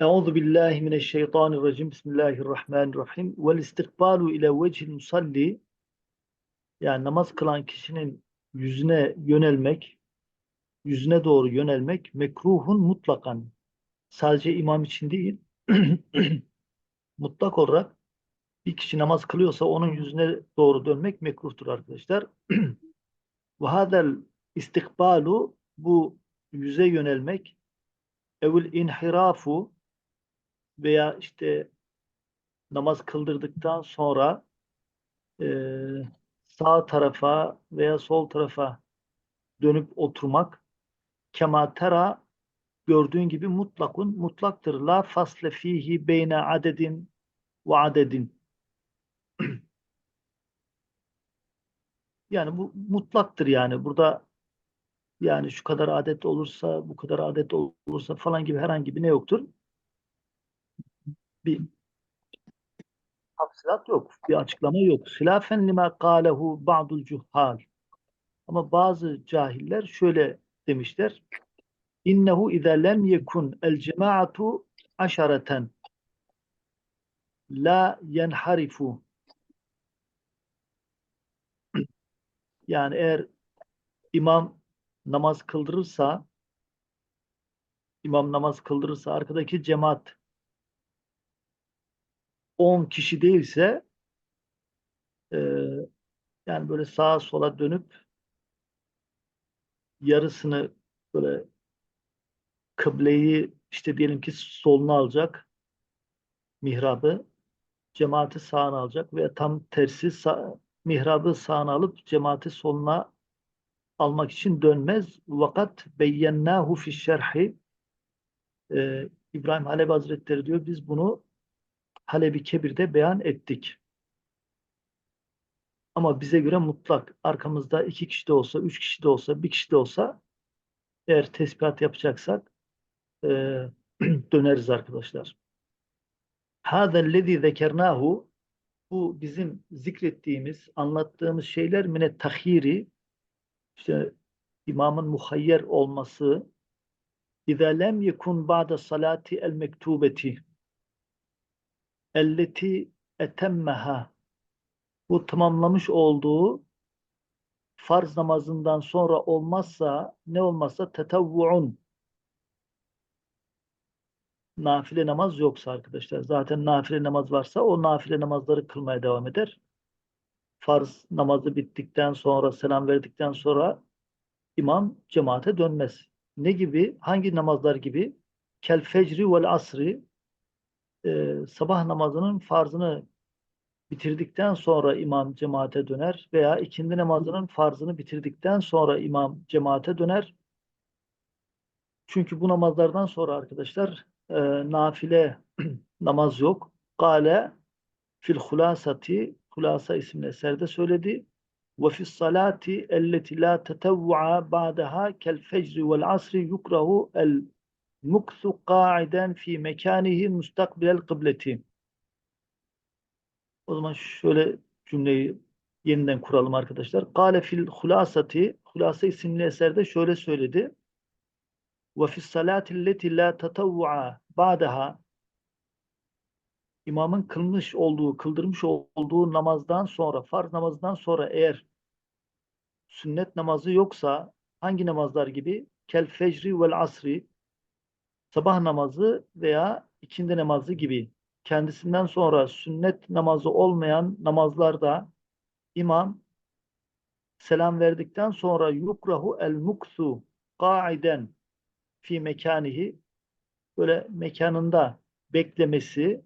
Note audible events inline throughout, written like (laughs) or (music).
Euzu billahi mineşşeytanirracim. Bismillahirrahmanirrahim. Vel istikbalu ile vecihil musalli yani namaz kılan kişinin yüzüne yönelmek, yüzüne doğru yönelmek mekruhun mutlakan. Sadece imam için değil, (clears throat) mutlak olarak bir kişi namaz kılıyorsa onun yüzüne doğru dönmek mekruhtur arkadaşlar. (clears throat) Ve hadel istikbalu bu yüze yönelmek evül inhirafu veya işte namaz kıldırdıktan sonra e, sağ tarafa veya sol tarafa dönüp oturmak kematera gördüğün gibi mutlakun mutlaktır. La fasle fihi beyne adedin ve adedin. (clears throat) Yani bu mutlaktır yani. Burada yani şu kadar adet olursa, bu kadar adet olursa falan gibi herhangi bir ne yoktur? Bir tafsilat yok, bir açıklama yok. Silafen lima kâlehu ba'dul cuhal. Ama bazı cahiller şöyle demişler. İnnehu izâ lem yekun el cemaatu aşareten la yenharifu. Yani eğer imam namaz kıldırırsa imam namaz kıldırırsa arkadaki cemaat 10 kişi değilse e, yani böyle sağa sola dönüp yarısını böyle kıbleyi işte diyelim ki soluna alacak mihrabı cemaati sağına alacak veya tam tersi sağ, mihrabı sağına alıp cemaati soluna almak için dönmez. Vakat beyyennâhu fi şerhi İbrahim Halebi Hazretleri diyor biz bunu Halebi Kebir'de beyan ettik. Ama bize göre mutlak arkamızda iki kişi de olsa, üç kişi de olsa, bir kişi de olsa eğer tespihat yapacaksak e, (clears throat) döneriz arkadaşlar. Hâzellezî zekernâhu bu bizim zikrettiğimiz, anlattığımız şeyler mine tahiri işte imamın muhayyer olması İzâ lem yekun ba'de salati el mektubeti elleti etemmeha bu tamamlamış olduğu farz namazından sonra olmazsa ne olmazsa tetavvuun nafile namaz yoksa arkadaşlar zaten nafile namaz varsa o nafile namazları kılmaya devam eder. Farz namazı bittikten sonra selam verdikten sonra imam cemaate dönmez. Ne gibi? Hangi namazlar gibi? Kel fecri vel asri e, sabah namazının farzını bitirdikten sonra imam cemaate döner veya ikindi namazının farzını bitirdikten sonra imam cemaate döner. Çünkü bu namazlardan sonra arkadaşlar e, nafile (clears throat) namaz yok. Kale fil hulasati Hulasa isimli eserde söyledi. Ve fis salati elleti la tetevvu'a ba'daha kel fecri vel asri yukrahu el muksu ka'iden fi mekanihi mustakbilel kıbleti. O zaman şöyle cümleyi yeniden kuralım arkadaşlar. Kale fil hulasati Hulasa isimli eserde şöyle söyledi. Ve fis salati leti la tetevvu'a ba'daha imamın kılmış olduğu, kıldırmış olduğu namazdan sonra, farz namazdan sonra eğer sünnet namazı yoksa hangi namazlar gibi? Kel fecri vel asri sabah namazı veya ikindi namazı gibi kendisinden sonra sünnet namazı olmayan namazlarda imam selam verdikten sonra yukrahu el muksu qaiden fi mekanihi böyle mekanında beklemesi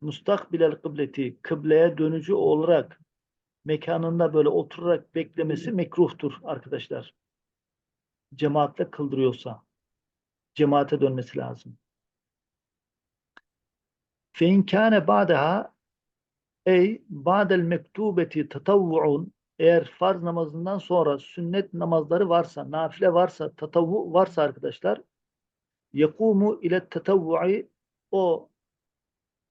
mustakbilel kıbleti kıbleye dönücü olarak mekanında böyle oturarak beklemesi mekruhtur arkadaşlar. Cemaatle kıldırıyorsa cemaate dönmesi lazım. Fe in kâne ba'daha ey ba'del mektubeti tatavvu'un eğer farz namazından sonra sünnet namazları varsa, nafile varsa, tatavvu varsa arkadaşlar yekumu ile tatavvu'i o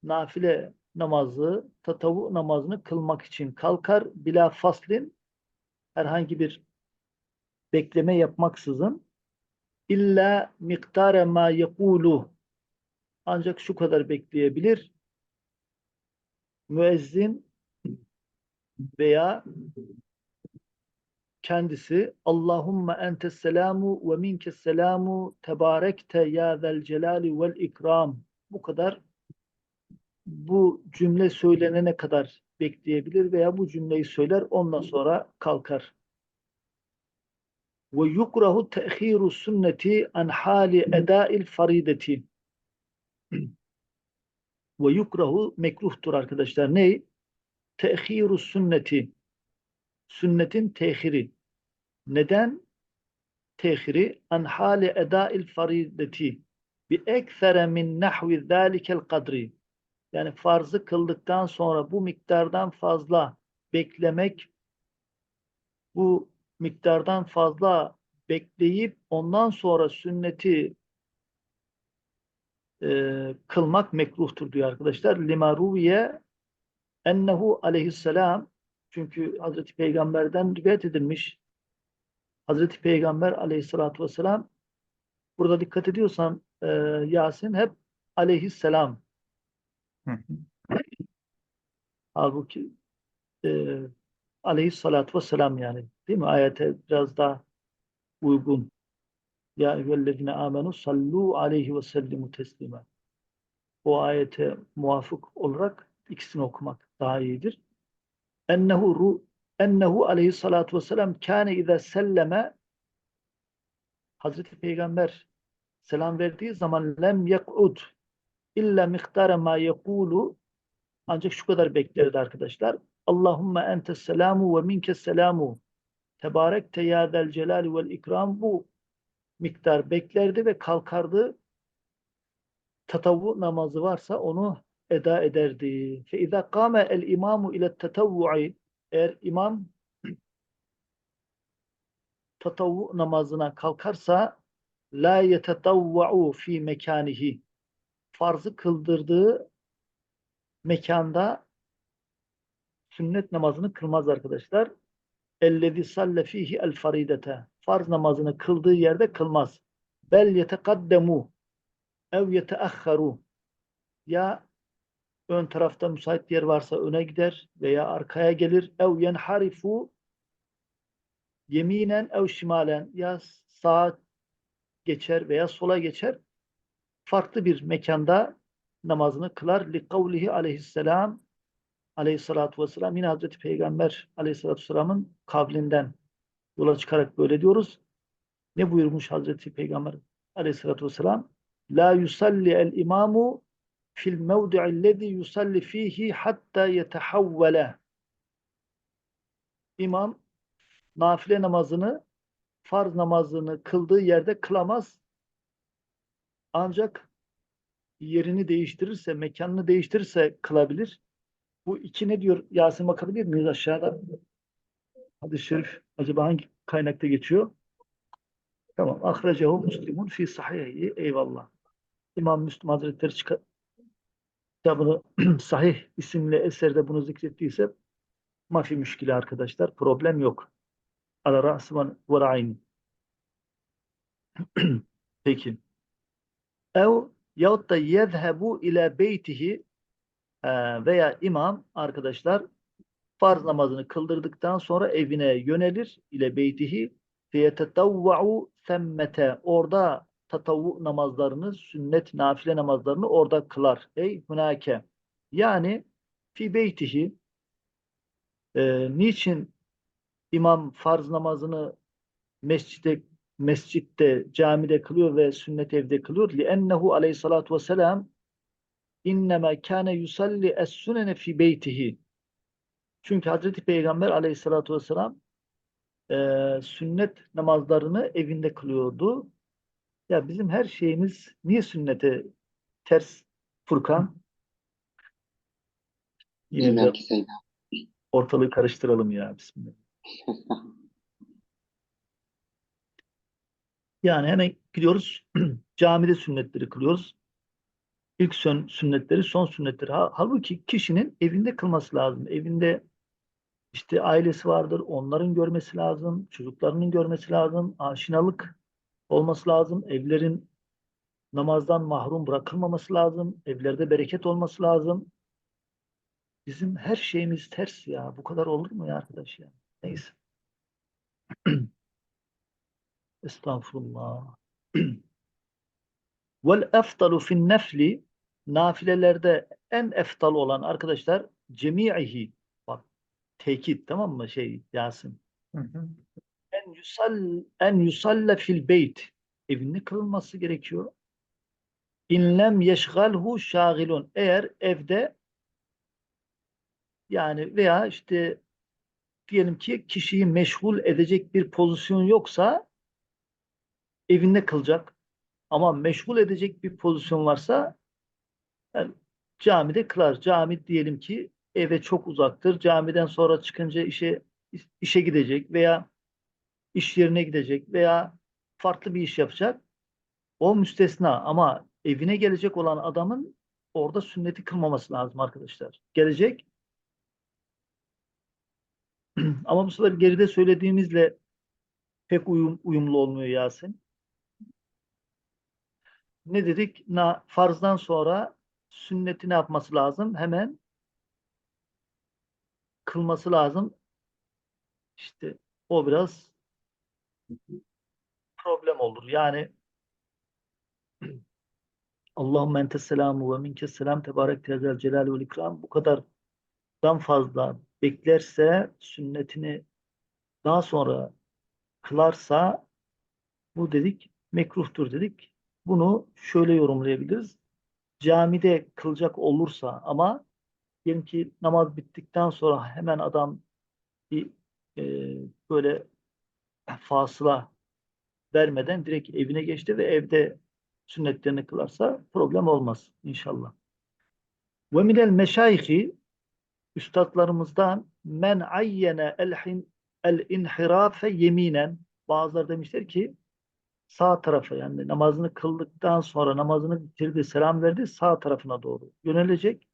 nafile namazı, tatavu namazını kılmak için kalkar. Bila faslin herhangi bir bekleme yapmaksızın illa miktare ma yekulu ancak şu kadar bekleyebilir. Müezzin veya kendisi Allahümme entes selamu ve minkes selamu tebarekte ya zel celali vel ikram bu kadar bu cümle söylenene kadar bekleyebilir veya bu cümleyi söyler ondan sonra kalkar. Ve yukrahu te'khiru sünneti an hali eda'il farideti. Ve yukrahu mekruhtur arkadaşlar. Ne? Te'khiru sünneti. Sünnetin tehiri. Neden? Tehiri an hali eda'il farideti bi eksere min nahvi zalikel kadri. Yani farzı kıldıktan sonra bu miktardan fazla beklemek, bu miktardan fazla bekleyip ondan sonra sünneti e, kılmak mekruhtur diyor arkadaşlar. Lima ruviye ennehu aleyhisselam çünkü Hazreti Peygamber'den rivayet edilmiş. Hazreti Peygamber aleyhissalatü vesselam burada dikkat ediyorsan e, Yasin hep aleyhisselam Hı hı. Halbuki e, aleyhissalatü vesselam yani değil mi? Ayete biraz daha uygun. Ya eyyühellezine amenu sallu aleyhi ve sellimu teslime. O ayete muvafık olarak ikisini okumak daha iyidir. Ennehu ru ennehu aleyhissalatu vesselam kâne izâ selleme Hazreti Peygamber selam verdiği zaman lem yek'ud illa miktara ma yekulu ancak şu kadar beklerdi arkadaşlar. Allahümme entes selamu ve minkes selamu tebarekte ya del celali vel ikram bu miktar beklerdi ve kalkardı. Tatavvu namazı varsa onu eda ederdi. Fe izâ kâme el imamu ile tetavvu'i eğer imam tatavvu namazına kalkarsa la yetetavva'u fi mekanihi farzı kıldırdığı mekanda sünnet namazını kılmaz arkadaşlar. Ellezî salle fihi el faridete. Farz namazını kıldığı yerde kılmaz. Bel yetekaddemu ev yeteahharu. Ya ön tarafta müsait yer varsa öne gider veya arkaya gelir. Ev yenharifu yeminen ev şimalen. Ya sağa geçer veya sola geçer. Farklı bir mekanda namazını kılar. Kavlihi aleyhisselam aleyhissalatu vesselam yine Hazreti Peygamber aleyhissalatu vesselamın kavlinden yola çıkarak böyle diyoruz. Ne buyurmuş Hazreti Peygamber aleyhissalatu vesselam? La yusalli el imamu fil mevdi'illezî yusalli fihi hatta yetehavvele. İmam nafile namazını farz namazını kıldığı yerde kılamaz. Ancak yerini değiştirirse, mekanını değiştirirse kılabilir. Bu iki ne diyor Yasin bakabilir miyiz aşağıda? Hadis-i şerif acaba hangi kaynakta geçiyor? Tamam. Ahracehu Müslimun fi sahihi. Eyvallah. İmam Müslim Hazretleri kitabını (clears throat) Sahih isimli eserde bunu zikrettiyse mafi müşkili arkadaşlar. Problem yok. Ala ra'sıman ve. (clears throat) Peki. Ev yahut da yezhebu ile beytihi e, veya imam arkadaşlar farz namazını kıldırdıktan sonra evine yönelir ile beytihi feyetetavva'u semmete orada tatavvu namazlarını, sünnet nafile namazlarını orada kılar. Ey hunake. Yani fi beytihi e, niçin imam farz namazını mescide mescitte, camide kılıyor ve sünnet evde kılıyor. لِأَنَّهُ aleyhissalatu vesselam inneme kâne yusalli es-sünene fi beytihi. Çünkü Hazreti Peygamber aleyhissalatu vesselam e, sünnet namazlarını evinde kılıyordu. Ya bizim her şeyimiz niye sünnete ters Furkan? Yine Bilmem de ki Seyda. ortalığı karıştıralım ya. Bismillah. (laughs) Yani hemen gidiyoruz (clears throat) camide sünnetleri kılıyoruz. İlk sön, sünnetleri, son sünnetleri. Ha- Halbuki kişinin evinde kılması lazım. Evinde işte ailesi vardır, onların görmesi lazım, çocuklarının görmesi lazım, aşinalık olması lazım. Evlerin namazdan mahrum bırakılmaması lazım. Evlerde bereket olması lazım. Bizim her şeyimiz ters ya. Bu kadar olur mu ya arkadaş ya? Neyse. (clears throat) Estağfurullah. (clears throat) Vel eftalu fin nefli nafilelerde en eftal olan arkadaşlar cemi'ihi bak tekit tamam mı şey Yasin Hı hı. en yusall en yusalle fil beyt evinde kılınması gerekiyor. İn lem yeşgalhu şagilun eğer evde yani veya işte diyelim ki kişiyi meşgul edecek bir pozisyon yoksa evinde kılacak. Ama meşgul edecek bir pozisyon varsa yani camide kılar. Cami diyelim ki eve çok uzaktır. Camiden sonra çıkınca işe işe gidecek veya iş yerine gidecek veya farklı bir iş yapacak. O müstesna ama evine gelecek olan adamın orada sünneti kılmaması lazım arkadaşlar. Gelecek (clears throat) ama bu sefer geride söylediğimizle pek uyum, uyumlu olmuyor Yasin. Ne dedik? Na, farzdan sonra sünneti ne yapması lazım? Hemen kılması lazım. İşte o biraz problem olur. Yani (clears throat) Allahümme entes selamu ve minkes selam tebarek tezel celal ve ikram bu kadardan fazla beklerse sünnetini daha sonra kılarsa bu dedik mekruhtur dedik. Bunu şöyle yorumlayabiliriz. Camide kılacak olursa ama diyelim ki namaz bittikten sonra hemen adam bir e, böyle fasıla vermeden direkt evine geçti ve evde sünnetlerini kılarsa problem olmaz inşallah. Ve minel meşayhi üstadlarımızdan men ayyene el, el inhirafe yeminen bazıları demişler ki sağ tarafa yani namazını kıldıktan sonra namazını bitirdi, selam verdi sağ tarafına doğru yönelecek.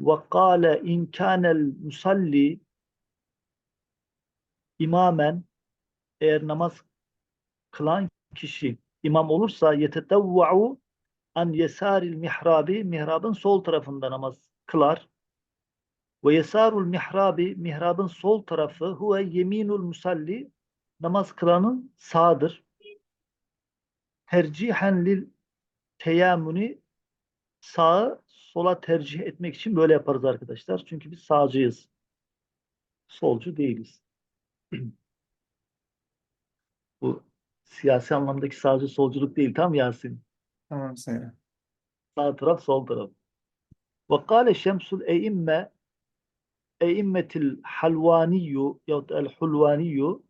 Ve kâle inkânel musalli imamen eğer namaz kılan kişi imam olursa yetetevva'u an yesaril mihrabi mihrabın sol tarafında namaz kılar. Ve yesarul mihrabi mihrabın sol tarafı huve yeminul musalli namaz kılanın sağdır. Tercihen lil teyamuni sağı sola tercih etmek için böyle yaparız arkadaşlar. Çünkü biz sağcıyız. Solcu değiliz. (clears throat) Bu siyasi anlamdaki sağcı solculuk değil. Tam Yasin. Tamam Sayın. Sağ taraf sol taraf. Ve kâle şemsul eimme eimmetil halvaniyyu yahut el hulvaniyyu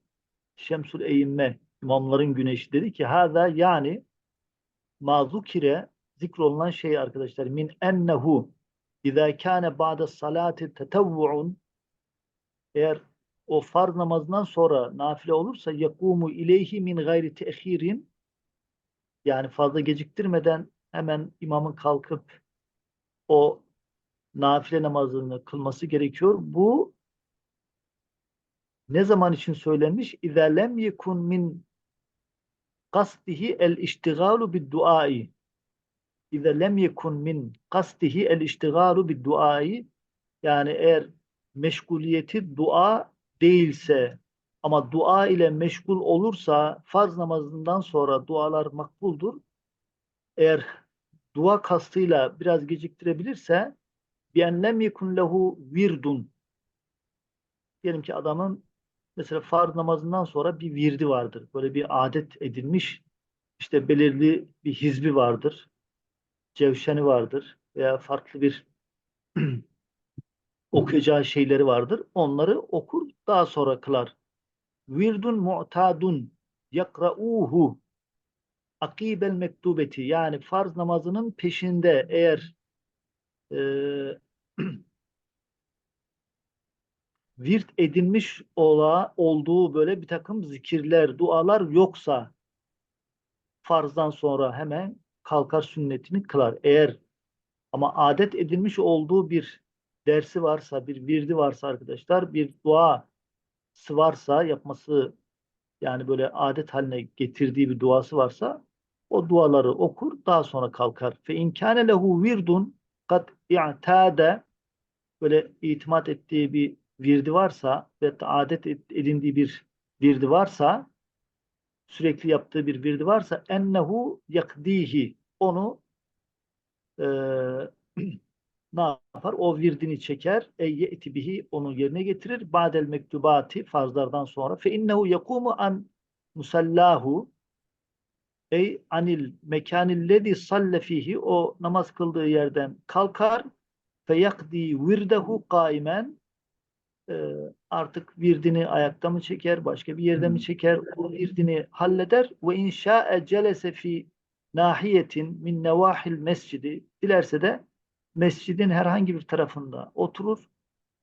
şemsul eimme imamların güneşi dedi ki hâzâ yani mazukire zikrolunan şey arkadaşlar min ennehu izâ kâne ba'de salâti tetevvu'un eğer o farz namazından sonra nafile olursa yakumu ileyhi min gayri tehirin yani fazla geciktirmeden hemen imamın kalkıp o nafile namazını kılması gerekiyor. Bu ne zaman için söylenmiş? Lem yekun min kasdihi el iştigalu bid duai. İzâ lem yekun min kasdihi el iştigalu bid duai. Yani eğer meşguliyeti dua değilse ama dua ile meşgul olursa farz namazından sonra dualar makbuldur. Eğer dua kastıyla biraz geciktirebilirse bien lem yekun lehu virdun diyelim ki adamın mesela farz namazından sonra bir virdi vardır. Böyle bir adet edilmiş işte belirli bir hizbi vardır. Cevşeni vardır veya farklı bir (clears throat) okuyacağı şeyleri vardır. Onları okur, daha sonra kılar. Virdun mu'tadun yakra'uhu akibel mektubeti yani farz namazının peşinde eğer e, (clears throat) virt edilmiş ola, olduğu böyle bir takım zikirler, dualar yoksa farzdan sonra hemen kalkar sünnetini kılar. Eğer ama adet edilmiş olduğu bir dersi varsa, bir virdi varsa arkadaşlar, bir duası varsa, yapması yani böyle adet haline getirdiği bir duası varsa O duaları okur, daha sonra kalkar. Fe in kâne lehu virdun kad i'tâde böyle itimat ettiği bir virdi varsa ve adet edindiği bir virdi varsa sürekli yaptığı bir virdi varsa ennehu yakdihi onu e, (clears throat) ne yapar? O virdini çeker. E ye'ti bihi onu yerine getirir. Ba'del mektubati farzlardan sonra fe innehu yakumu an musallahu ey anil mekanillezi salle fihi o namaz kıldığı yerden kalkar fe yakdi virdehu kaimen artık virdini ayakta mı çeker, başka bir yerde mi çeker, o virdini halleder. Ve inşa'e celese fi nahiyetin min nevahil mescidi. Dilerse de mescidin herhangi bir tarafında oturur.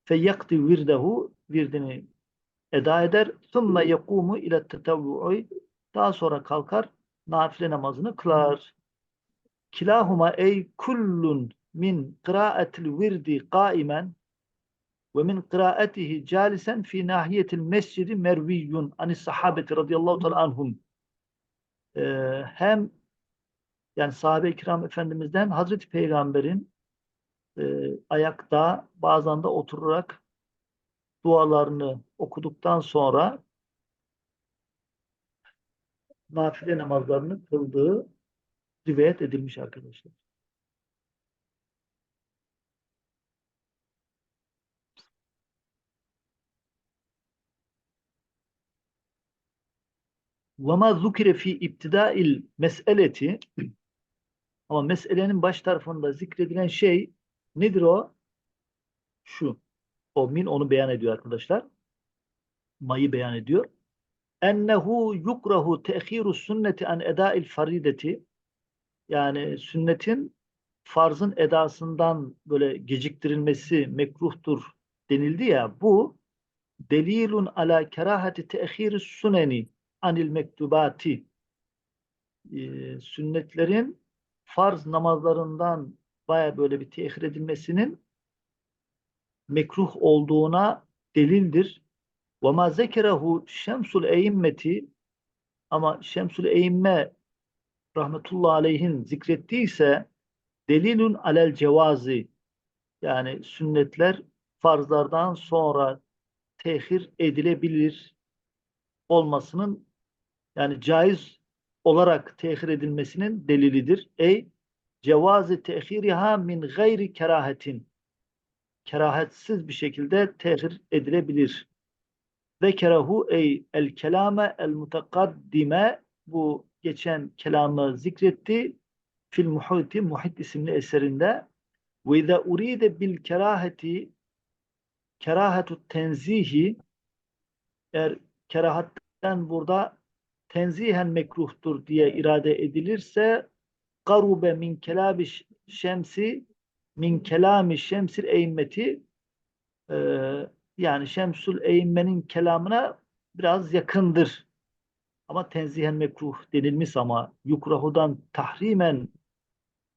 Fe yakdi virdehu virdini eda eder. Thumme yekumu ile tetevvu'i. Daha sonra kalkar nafile namazını kılar. Kilahuma ey kullun min kıraatil virdi kaimen ve min kıraatihi calisen fi nahiyetil mescidi merviyyun anis sahabeti radıyallahu teala anhum. Ee, hem yani sahabe-i kiram efendimizden Hazreti Peygamber'in e, ayakta bazen de oturarak dualarını okuduktan sonra nafile namazlarını kıldığı rivayet edilmiş arkadaşlar. وَمَا ذُكِرَ ف۪ي اِبْتِدَاءِ meseleti (clears throat) ama meselenin baş tarafında zikredilen şey nedir o? Şu. O min onu beyan ediyor arkadaşlar. Mayı beyan ediyor. Ennehu yukrahu te'khiru sünneti an eda'il farideti yani sünnetin farzın edasından böyle geciktirilmesi mekruhtur denildi ya bu delilun ala kerahati te'khiri suneni anil mektubati. E, sünnetlerin farz namazlarından baya böyle bir tehir edilmesinin mekruh olduğuna delildir. Ve ma zekerehu şemsul eimmeti ama şemsul eimme rahmetullahi aleyhin zikrettiyse delilun alel cevazi. Yani sünnetler farzlardan sonra tehir edilebilir olmasının yani caiz olarak tehir edilmesinin delilidir. Ey cevazi tehiriha min gayri kerahetin kerahetsiz bir şekilde tehir edilebilir. Zekerahu ey el kelame el mutakaddime bu geçen kelamı zikretti. Fil muhiti muhit isimli eserinde ve izâ uride bil keraheti kerahetu tenzihi eğer kerahatten burada tenzihen mekruhtur diye irade edilirse garube min kelabi şemsi min kelami şemsil eymmeti e, yani şemsul eymmenin kelamına biraz yakındır. Ama tenzihen mekruh denilmiş ama yukrahudan tahrimen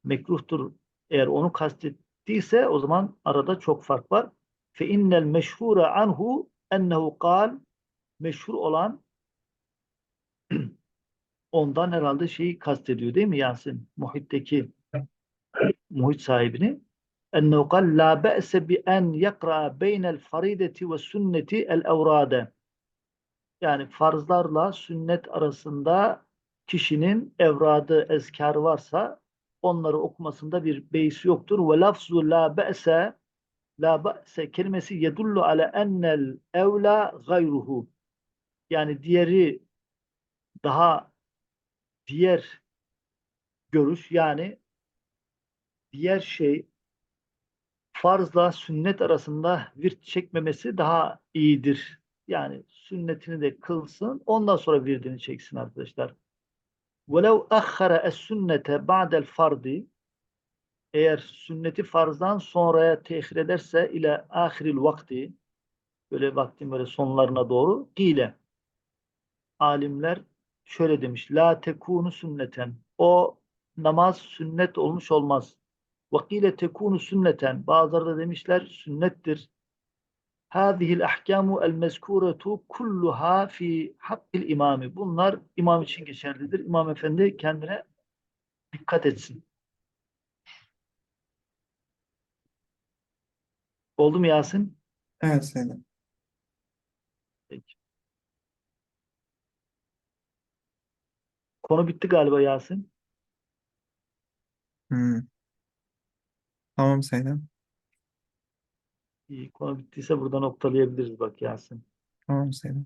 mekruhtur. Eğer onu kastettiyse o zaman arada çok fark var. Fe innel meşhure anhu ennehu kal meşhur olan (clears throat) ondan herhalde şeyi kastediyor değil mi Yasin? Muhitteki muhit sahibini. Be'se bi en yakra beynel farideti ve sünneti el evrade. Yani farzlarla sünnet arasında kişinin evradı, ezkar varsa onları okumasında bir beis yoktur. Ve lafzu la be'se la be'se kelimesi yedullu ale ennel evla gayruhu. Yani diğeri daha diğer görüş yani diğer şey farzla sünnet arasında virt çekmemesi daha iyidir. Yani sünnetini de kılsın ondan sonra virdini çeksin arkadaşlar. وَلَوْ أَخَّرَ السُنَّةَ بَعْدَ الْفَرْضِ Eğer sünneti farzdan sonraya tehir ederse ile ahiril vakti böyle vaktin böyle sonlarına doğru ile alimler şöyle demiş la tekunu sünneten o namaz sünnet olmuş olmaz. Vakile tekunu sünneten bazıları da demişler sünnettir. Hâzihil ahkâmu el mezkûretu kulluha fi hakkil imami. Bunlar imam için geçerlidir. İmam efendi kendine dikkat etsin. Oldu mu Yasin? Evet Seyyidem. Peki. Konu bitti galiba Yasin. Hmm. Tamam Seyyidem. İyi, konu bittiyse burada noktalayabiliriz bak Yasin. Tamam Seyyidem.